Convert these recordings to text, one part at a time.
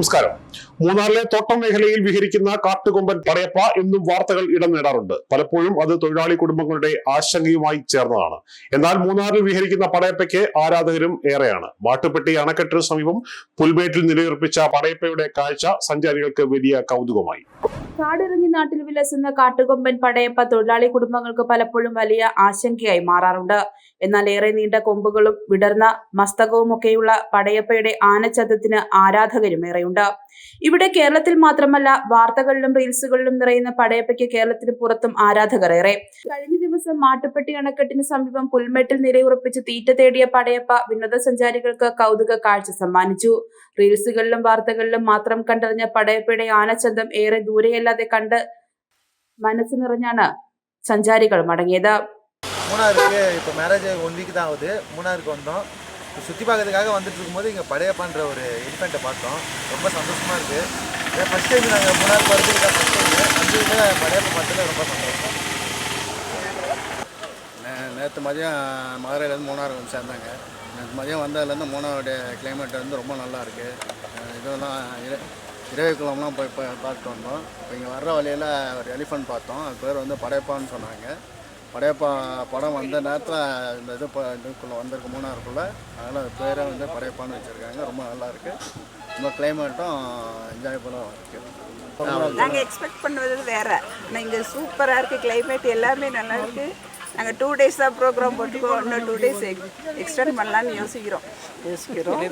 നമസ്കാരം. മൂന്നാറിലെ തോട്ടം മേഖലയിൽ വിഹരിക്കുന്ന കാട്ടുകൊമ്പൻ പടയപ്പ എന്നും വാർത്തകൾ ഇടം നേടാറുണ്ട്. പലപ്പോഴും അത് തൊഴിലാളി കുടുംബങ്ങളുടെ ആശങ്കയുമായി ചേർന്നതാണ്. എന്നാൽ മൂന്നാറിൽ വിഹരിക്കുന്ന പടയപ്പയ്ക്ക് ആരാധകരും ഏറെയാണ്. മാട്ടുപ്പെട്ടി അണക്കെട്ടിന് സമീപം പുൽമേട്ടിൽ നിലയുറപ്പിച്ച പടയപ്പയുടെ കാഴ്ച സഞ്ചാരികൾക്ക് വലിയ കൗതുകമായി. കാടിറങ്ങി നാട്ടിൽ വിലസുന്ന കാട്ടുകൊമ്പൻ പടയപ്പ തൊഴിലാളി കുടുംബങ്ങൾക്ക് പലപ്പോഴും വലിയ ആശങ്കയായി മാറാറുണ്ട്. എന്നാൽ ഏറെ നീണ്ട കൊമ്പുകളും വിടർന്ന മസ്തകവുമൊക്കെയുള്ള പടയപ്പയുടെ ആനച്ചതത്തിന് ആരാധകരും ഏറെയുണ്ട്. ഇവിടെ കേരളത്തിൽ മാത്രമല്ല വാർത്തകളിലും റീൽസുകളിലും നിറയുന്ന പടയപ്പയ്ക്ക് കേരളത്തിന് പുറത്തും ആരാധകർ ഏറെ. കഴിഞ്ഞ ദിവസം മാട്ടുപ്പെട്ടി അണക്കെട്ടിന് സമീപം പുൽമെട്ടിൽ നിലയുറപ്പിച്ച് തീറ്റ തേടിയ പടയപ്പ വിനോദസഞ്ചാരികൾക്ക് കൗതുക കാഴ്ച സമ്മാനിച്ചു റീൽസുകളിലും വാർത്തകളിലും മാത്രം കണ്ടറിഞ്ഞ പടയപ്പയുടെ ആനച്ചന്തം ഏറെ ദൂരെയല്ലാതെ കണ്ട് മനസ്സ് നിറഞ്ഞാണ് സഞ്ചാരികൾ മടങ്ങിയത് மூணாருக்கு இப்போ மேரேஜ் ஒன் வீக் தான் ஆகுது மூணாருக்கு வந்தோம் சுற்றி பார்க்கறதுக்காக வந்துட்டு இருக்கும்போது இங்கே படையப்பான்ற ஒரு எலிஃபெண்ட்டை பார்த்தோம் ரொம்ப சந்தோஷமாக இருக்குது ஃபஸ்ட் டைம் நாங்கள் மூணாருக்கு வரதுக்கு தான் ஃபஸ்ட் டைம் வந்ததில் படையப்பா பார்த்ததுல ரொம்ப சந்தோஷம் நேற்று மதியம் மதுரையிலேருந்து மூணாறு வந்து சேர்ந்தாங்க. நேற்று மதியம் வந்ததுலேருந்து மூணாருடைய கிளைமேட் வந்து ரொம்ப நல்லா இருக்குது இதெல்லாம் இர- இரவு குளம்லாம் போய் போய் பார்த்துட்டு வந்தோம். இப்போ இங்கே வர்ற வழியில் ஒரு எலிஃபண்ட் பார்த்தோம். அது பேர் வந்து படையப்பான்னு சொன்னாங்க. படையப்பா படம் வந்த நேரத்தில் இந்த இது இதுக்குள்ளே வந்திருக்கு மூணாறுக்குள்ளே. அதனால் அது பேரை வந்து படையப்பான்னு வச்சுருக்காங்க. ரொம்ப நல்லா இருக்குது ரொம்ப கிளைமேட்டும் என்ஜாயபுளாக இருக்குது நாங்கள் எக்ஸ்பெக்ட் பண்ணுவது வேறு. ஆனால் இங்கே சூப்பராக இருக்குது கிளைமேட் எல்லாமே நல்லா இருக்குது நாங்கள் டூ டேஸ் தான் ப்ரோக்ராம் போட்டுக்கோம் இன்னும் டூ டேஸ் எக்ஸ்டெண்ட் பண்ணலாம்னு யோசிக்கிறோம் யோசிக்கிறோம்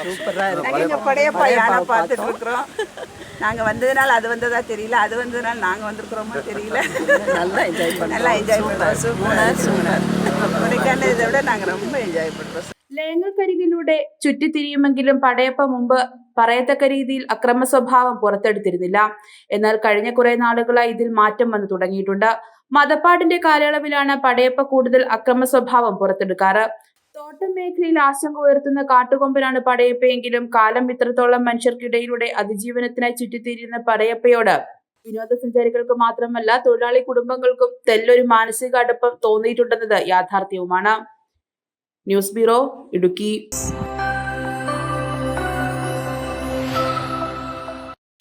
சூப்பராக இருக்கு நாங்கள் இங்கே படையப்பா யானை பார்த்துட்டு இருக்கிறோம் நாங்கள் வந்ததுனால அது வந்ததா தெரியல அது வந்ததுனால நாங்கள் வந்திருக்கிறோமோ தெரியல நல்லா என்ஜாய் பண்ணோம் நல்லா என்ஜாய் பண்ணுறோம் சூப்பர் சூப்பர் கொடைக்கானல் இதை விட நாங்கள் ரொம்ப என்ஜாய் பண்ணுறோம் ലയങ്ങൾക്കരികിലൂടെ ചുറ്റിത്തിരിയുമെങ്കിലും പടയപ്പ മുമ്പ് പറയത്തക്ക രീതിയിൽ അക്രമ സ്വഭാവം പുറത്തെടുത്തിരുന്നില്ല എന്നാൽ കഴിഞ്ഞ കുറെ നാളുകളായി ഇതിൽ മാറ്റം വന്നു തുടങ്ങിയിട്ടുണ്ട് മതപ്പാടിന്റെ കാലയളവിലാണ് പടയപ്പ കൂടുതൽ അക്രമ സ്വഭാവം പുറത്തെടുക്കാറ്. തോട്ടം മേഖലയിൽ ആശങ്ക ഉയർത്തുന്ന കാട്ടുകൊമ്പനാണ് പടയപ്പയെങ്കിലും കാലം ഇത്രത്തോളം മനുഷ്യർക്കിടയിലൂടെ അതിജീവനത്തിനായി ചുറ്റിത്തിരിയുന്ന പടയപ്പയോട് വിനോദസഞ്ചാരികൾക്ക് മാത്രമല്ല തൊഴിലാളി കുടുംബങ്ങൾക്കും തെല്ലൊരു മാനസിക അടുപ്പം തോന്നിയിട്ടുണ്ടെന്നത് യാഥാർത്ഥ്യവുമാണ്. News bureau Idukki.